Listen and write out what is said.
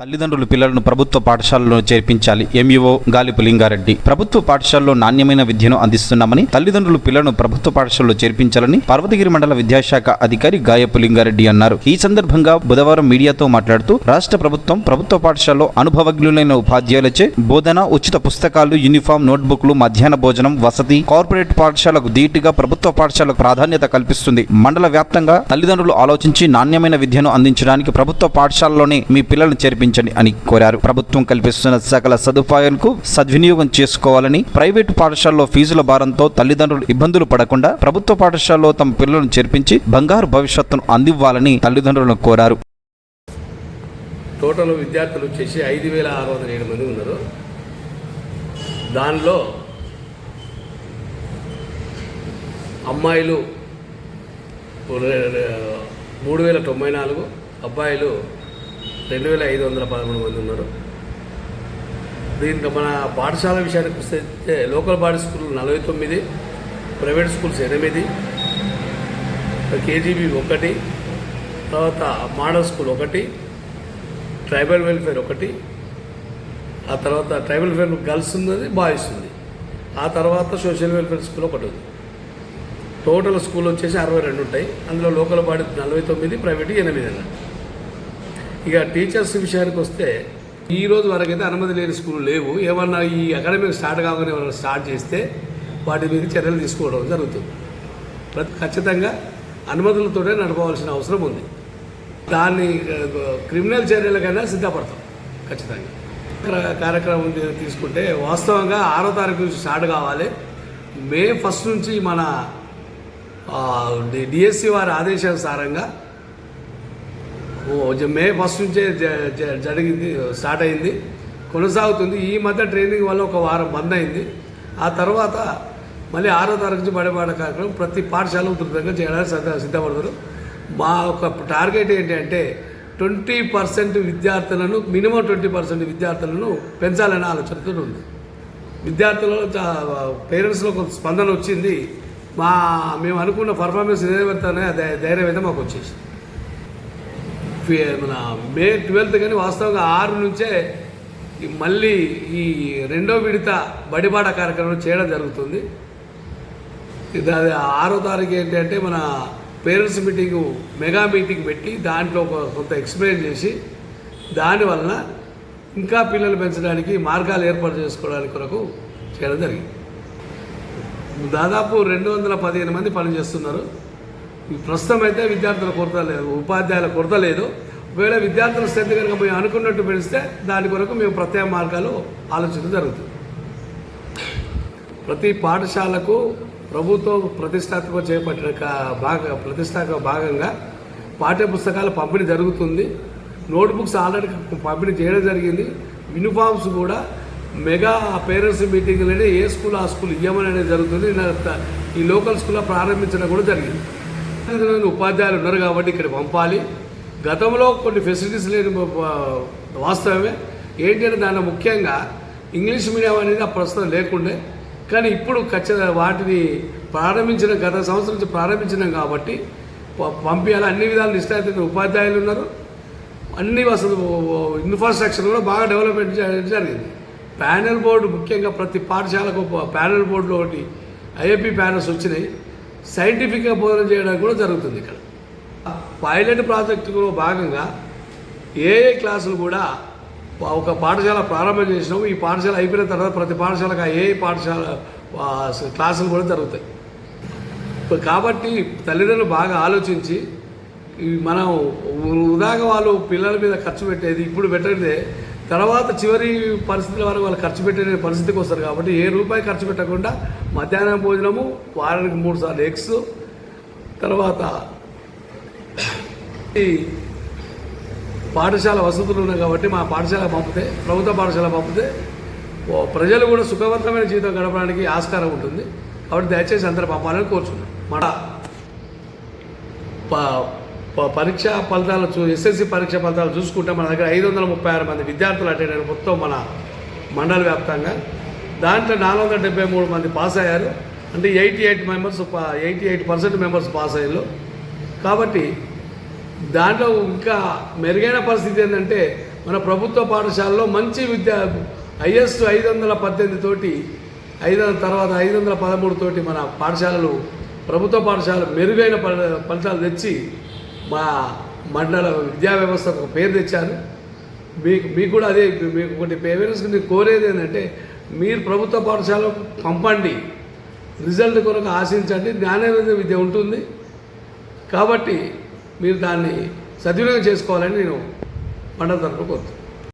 తల్లిదండ్రులు పిల్లలను ప్రభుత్వ పాఠశాలలో చేర్పించాలి. ఎంఈఓ గాలిపు లింగారెడ్డి. ప్రభుత్వ పాఠశాలలో నాణ్యమైన విద్యను అందిస్తున్నామని తల్లిదండ్రులు పిల్లలను ప్రభుత్వ పాఠశాలలో చేర్పించాలని పర్వతగిరి మండల విద్యాశాఖ అధికారి గాయపు లింగారెడ్డి అన్నారు. ఈ సందర్భంగా బుధవారం మీడియాతో మాట్లాడుతూ రాష్ట్ర ప్రభుత్వం ప్రభుత్వ పాఠశాలలో అనుభవజ్ఞులైన ఉపాధ్యాయులచే బోధన ఉచిత పుస్తకాలు యూనిఫామ్ నోట్బుక్లు మధ్యాహ్న భోజనం వసతి కార్పొరేట్ పాఠశాలకు ధీటుగా ప్రభుత్వ పాఠశాలకు ప్రాధాన్యత కల్పిస్తుంది. మండల వ్యాప్తంగా తల్లిదండ్రులు ఆలోచించి నాణ్యమైన విద్యను అందించడానికి ప్రభుత్వ పాఠశాలలోనే మీ పిల్లలను కల్పించండి అని కోరారు. ప్రభుత్వం కల్పిస్తున్న సకల సదుపాయాలకు సద్వినియోగం చేసుకోవాలని ప్రైవేటు పాఠశాలలో ఫీజుల భారంతో తల్లిదండ్రులు ఇబ్బందులు పడకుండా ప్రభుత్వ పాఠశాలలో తమ పిల్లలను చేర్పించి బంగారు భవిష్యత్తును అందివ్వాలని తల్లిదండ్రులను కోరారు. టోటల్ విద్యార్థులు వచ్చేసి ఐదు వేల ఆరు వందల ఏడు మంది ఉన్నారు. దానిలో అమ్మాయిలు మూడు వేల తొంభై నాలుగు అబ్బాయిలు రెండు వేల ఐదు వందల పదమూడు మంది ఉన్నారు. దీంట్లో మన పాఠశాల విషయానికి వస్తే లోకల్ బాడీ స్కూల్ నలభై తొమ్మిది ప్రైవేట్ స్కూల్స్ ఎనిమిది కేజీబీ ఒకటి తర్వాత మోడల్ స్కూల్ ఒకటి ట్రైబల్ వెల్ఫేర్ ఒకటి ఆ తర్వాత ట్రైబల్ వెల్ఫేర్ గర్ల్స్ ఉన్నది బాయ్స్ ఉంది ఆ తర్వాత సోషల్ వెల్ఫేర్ స్కూల్ ఒకటి ఉంది. టోటల్ స్కూల్ వచ్చేసి అరవై రెండు ఉంటాయి. అందులో లోకల్ బాడీ నలభై తొమ్మిది ప్రైవేట్ ఎనిమిది అన్న ఇక టీచర్స్ విషయానికి వస్తే ఈ రోజు వరకు అయితే అనుమతి లేని స్కూల్ లేవు. ఏమన్నా ఈ అకాడమిక్ స్టార్ట్ కాగానే ఏమన్నా స్టార్ట్ చేస్తే వాటి మీద చర్యలు తీసుకోవడం జరుగుతుంది. ప్రతి ఖచ్చితంగా అనుమతులతోనే నడపవలసిన అవసరం ఉంది. దాన్ని క్రిమినల్ చర్యలకైనా సిద్ధపడతాం ఖచ్చితంగా. కార్యక్రమం తీసుకుంటే వాస్తవంగా ఆరో తారీఖు నుంచి స్టార్ట్ కావాలి. మే ఫస్ట్ నుంచి మన డిఎస్సి వారి ఆదేశానుసారంగా మే ఫస్ట్ నుంచే జరిగింది స్టార్ట్ అయింది. కొనసాగుతుంది. ఈ మధ్య ట్రైనింగ్ వల్ల ఒక వారం బంద్ అయింది. ఆ తర్వాత మళ్ళీ ఆరో తారీఖు నుంచి బడిపాట కార్యక్రమం ప్రతి పాఠశాల ఉధృతంగా చేయడానికి సిద్ధ సిద్ధపడతారు మా ఒక టార్గెట్ ఏంటంటే ట్వంటీ పర్సెంట్ విద్యార్థులను మినిమం ట్వంటీ పర్సెంట్ విద్యార్థులను పెంచాలనే ఆలోచనతో ఉంది. విద్యార్థులలో పేరెంట్స్లో కొంత స్పందన వచ్చింది. మా మేము అనుకున్న పర్ఫార్మెన్స్ ఏదైతే ధైర్యం అయితే మాకు వచ్చేసింది. మన మే ట్వెల్త్ కానీ వాస్తవంగా ఆరు నుంచే మళ్ళీ ఈ రెండో విడత బడిబాట కార్యక్రమం చేయడం జరుగుతుంది. అది ఆరో తారీఖు ఏంటంటే మన పేరెంట్స్ మీటింగ్ మెగా మీటింగ్ పెట్టి దాంట్లో ఒక కొంత ఎక్స్ప్లెయిన్ చేసి దానివలన ఇంకా పిల్లలు పెంచడానికి మార్గాలు ఏర్పాటు చేసుకోవడానికి కొరకు చేయడం జరిగింది. దాదాపు రెండు వందల పదిహేను మంది పనిచేస్తున్నారు. ప్రస్తుతం అయితే విద్యార్థుల కొరత లేదు ఉపాధ్యాయుల కొరత లేదు. ఒకవేళ విద్యార్థుల శ్రద్ధ కనుక మేము అనుకున్నట్టు పెడిస్తే దాని కొరకు మేము ప్రత్యేక మార్గాలు ఆలోచించడం జరుగుతుంది. ప్రతి పాఠశాలకు ప్రభుత్వం ప్రతిష్టాత్మక చేపట్టిన భాగ ప్రతిష్టాత్మక భాగంగా పాఠ్య పుస్తకాల పంపిణీ జరుగుతుంది. నోట్బుక్స్ ఆల్రెడీ పంపిణీ చేయడం జరిగింది. యూనిఫామ్స్ కూడా మెగా పేరెంట్స్ మీటింగ్లోనే ఏ స్కూల్ ఆ స్కూల్ ఇవ్వమని అనేది జరుగుతుంది. ఈ లోకల్ స్కూల్లో ప్రారంభించడం కూడా జరిగింది. ఉపాధ్యాయులు ఉన్నారు కాబట్టి ఇక్కడ పంపాలి. గతంలో కొన్ని ఫెసిలిటీస్ లేని వాస్తవమే. ఏంటంటే దాని ముఖ్యంగా ఇంగ్లీష్ మీడియం అనేది ఆ ప్రస్తుతం లేకుండే. కానీ ఇప్పుడు ఖచ్చితంగా వాటిని ప్రారంభించిన గత సంవత్సరం నుంచి ప్రారంభించినాం కాబట్టి పంపించాలి అన్ని విధాలు నిష్ఠాయిత ఉపాధ్యాయులు ఉన్నారు. అన్ని వసతులు ఇన్ఫ్రాస్ట్రక్చర్ కూడా బాగా డెవలప్మెంట్ జరిగింది. ప్యానెల్ బోర్డు ముఖ్యంగా ప్రతి పాఠశాలకు ప్యానెల్ బోర్డులో ఒకటి ఐఏపీ ప్యానల్స్ వచ్చినాయి. సైంటిఫిక్గా బోధన చేయడానికి కూడా జరుగుతుంది ఇక్కడ. పైలట్ ప్రాజెక్టులో భాగంగా ఏఏ క్లాసులు కూడా ఒక పాఠశాల ప్రారంభం చేసినాము. ఈ పాఠశాల అయిపోయిన తర్వాత ప్రతి పాఠశాలకు ఆ ఏ పాఠశాల క్లాసులు కూడా జరుగుతాయి. కాబట్టి తల్లిదండ్రులు బాగా ఆలోచించి మనం వృధాగా వాళ్ళు పిల్లల మీద ఖర్చు పెట్టేది ఇప్పుడు పెట్టేదే తర్వాత చివరి పరిస్థితుల వరకు వాళ్ళు ఖర్చు పెట్టే పరిస్థితికి వస్తారు కాబట్టి ఏ రూపాయి ఖర్చు పెట్టకుండా మధ్యాహ్నం భోజనము వారానికి మూడు సార్లు ఎగ్స్ తర్వాత ఈ పాఠశాల వసతులు ఉన్నాయి కాబట్టి మా పాఠశాల పంపితే ప్రభుత్వ పాఠశాల పంపితే ప్రజలు కూడా సుఖవంతమైన జీవితం గడపడానికి ఆస్కారం ఉంటుంది. కాబట్టి దయచేసి అందరూ పంపాలని కోరుచున్నాం. మన ప- పరీక్ష ఫలితాలు చూ ఎస్ఎస్సి పరీక్ష ఫలితాలు చూసుకుంటే మన దగ్గర ఐదు వందల ముప్పై ఆరు మంది విద్యార్థులు అటెండ్ మొత్తం మన మండల వ్యాప్తంగా. దాంట్లో నాలుగు వందల డెబ్బై మూడు మంది పాస్ అయ్యారు. అంటే eighty eight members eighty eight percent members pass అయ్యారు. కాబట్టి దాంట్లో ఇంకా మెరుగైన పరిస్థితి ఏంటంటే మన ప్రభుత్వ పాఠశాలలో మంచి విద్య హైయెస్ట్ ఐదు వందల పద్దెనిమిది తోటి ఐదు వందల తర్వాత ఐదు వందల పదమూడు తోటి మన పాఠశాలలు ప్రభుత్వ పాఠశాల మెరుగైన ఫలితాలు తెచ్చి మా మండల విద్యా వ్యవస్థకు ఒక పేరు తెచ్చారు. మీకు మీకు కూడా అదే మీకు ఒకటి పేరెంట్స్ నేను కోరేది ఏంటంటే మీరు ప్రభుత్వ పాఠశాలకు పంపండి. రిజల్ట్ కొరకు ఆశించండి జ్ఞానేంద్ర విద్య ఉంటుంది. కాబట్టి మీరు దాన్ని సద్వినియోగం చేసుకోవాలని నేను మండల తరఫున కోరుతున్నాను.